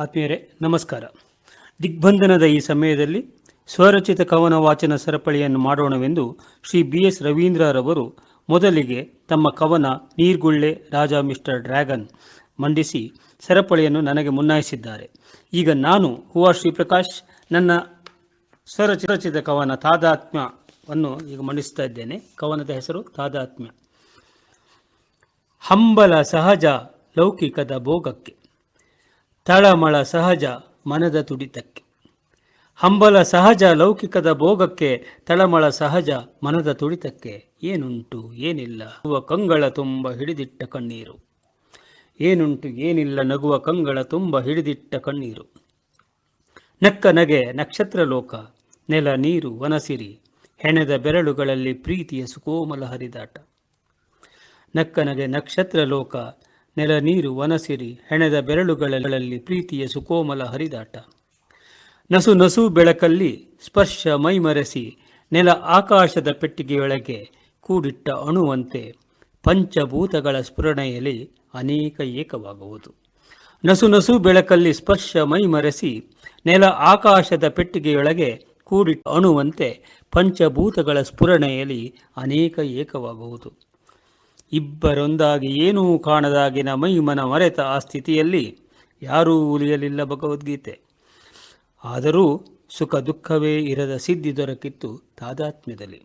ಆತ್ಮೀಯರೇ, ನಮಸ್ಕಾರ. ದಿಗ್ಬಂಧನದ ಈ ಸಮಯದಲ್ಲಿ ಸ್ವರಚಿತ ಕವನ ವಾಚನ ಸರಪಳಿಯನ್ನು ಮಾಡೋಣವೆಂದು ಶ್ರೀ ಬಿ ಎಸ್ ರವೀಂದ್ರರವರು ಮೊದಲಿಗೆ ತಮ್ಮ ಕವನ ನೀರ್ಗುಳ್ಳೆ ರಾಜ ಮಿಸ್ಟರ್ ಡ್ರ್ಯಾಗನ್ ಮಂಡಿಸಿ ಸರಪಳಿಯನ್ನು ನನಗೆ ಮುನ್ನಾಯಿಸಿದ್ದಾರೆ. ಈಗ ನಾನು, ಹೂವ ಶ್ರೀಪ್ರಕಾಶ್ ನನ್ನ ಸ್ವರಚಿತ ಕವನ ತಾದಾತ್ಮ್ಯವನ್ನು ಈಗ ಮಂಡಿಸ್ತಾ ಇದ್ದೇನೆ. ಕವನದ ಹೆಸರು ತಾದಾತ್ಮ್ಯ. ಹಂಬಲ ಸಹಜ ಲೌಕಿಕದ ಭೋಗಕ್ಕೆ. ತಳಮಳ ಸಹಜ ಮನದ ತುಡಿತಕ್ಕೆ. ಹಂಬಲ ಸಹಜ ಲೌಕಿಕದ ಭೋಗಕ್ಕೆ ತಳಮಳ ಸಹಜ ಮನದ ತುಡಿತಕ್ಕೆ ಏನುಂಟು ಏನಿಲ್ಲ. ನಗುವ ಕಂಗಳ ತುಂಬ ಹಿಡಿದಿಟ್ಟ ಕಣ್ಣೀರು. ಏನುಂಟು ಏನಿಲ್ಲ ನಗುವ ಕಂಗಳ ತುಂಬ ಹಿಡಿದಿಟ್ಟ ಕಣ್ಣೀರು. ನಕ್ಕ ನಗೆ ನಕ್ಷತ್ರ ಲೋಕ, ನೆಲ ನೀರು ವನಸಿರಿ, ಹೆಣೆದ ಬೆರಳುಗಳಲ್ಲಿ ಪ್ರೀತಿಯ ಸುಕೋಮಲ ಹರಿದಾಟ. ನಕ್ಕನಗೆ ನಕ್ಷತ್ರ ಲೋಕ ನೆಲ ನೀರು ವನಸಿರಿ ಹೆಣೆದ ಬೆರಳುಗಳಲ್ಲಿ ಪ್ರೀತಿಯ ಸುಕೋಮಲ ಹರಿದಾಟ. ನಸು ನಸು ಬೆಳಕಲ್ಲಿ ಸ್ಪರ್ಶ ಮೈಮರೆಸಿ ನೆಲ ಆಕಾಶದ ಪೆಟ್ಟಿಗೆಯೊಳಗೆ ಕೂಡಿಟ್ಟ ಅಣುವಂತೆ ಪಂಚಭೂತಗಳ ಸ್ಫುರಣೆಯಲ್ಲಿ ಅನೇಕ ಏಕವಾಗುವುದು. ನಸು ನಸು ಬೆಳಕಲ್ಲಿ ಸ್ಪರ್ಶ ಮೈಮರೆಸಿ ನೆಲ ಆಕಾಶದ ಪೆಟ್ಟಿಗೆಯೊಳಗೆ ಕೂಡಿಟ್ಟ ಅಣುವಂತೆ ಪಂಚಭೂತಗಳ ಸ್ಫುರಣೆಯಲ್ಲಿ ಅನೇಕ ಏಕವಾಗುವುದು. ಇಬ್ಬರೊಂದಾಗಿ ಏನೂ ಕಾಣದಾಗಿನ ಮೈಮನ ಮರೆತ ಆ ಸ್ಥಿತಿಯಲ್ಲಿ ಯಾರೂ ಉಳಿಯಲಿಲ್ಲ ಭಗವದ್ಗೀತೆ. ಆದರೂ ಸುಖ ದುಃಖವೇ ಇರದ ಸಿದ್ಧಿ ದೊರಕಿತ್ತು ತಾದಾತ್ಮ್ಯದಲ್ಲಿ.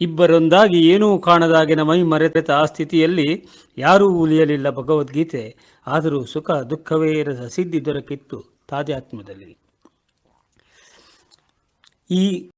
ಇಬ್ಬರೊಂದಾಗಿ ಏನೂ ಕಾಣದಾಗಿನ ಮೈ ಮರೆತ ಆ ಸ್ಥಿತಿಯಲ್ಲಿ ಯಾರೂ ಉಳಿಯಲಿಲ್ಲ ಭಗವದ್ಗೀತೆ. ಆದರೂ ಸುಖ ದುಃಖವೇ ಇರದ ಸಿದ್ಧಿ ದೊರಕಿತ್ತು ತಾದಾತ್ಮ್ಯದಲ್ಲಿ. ಈ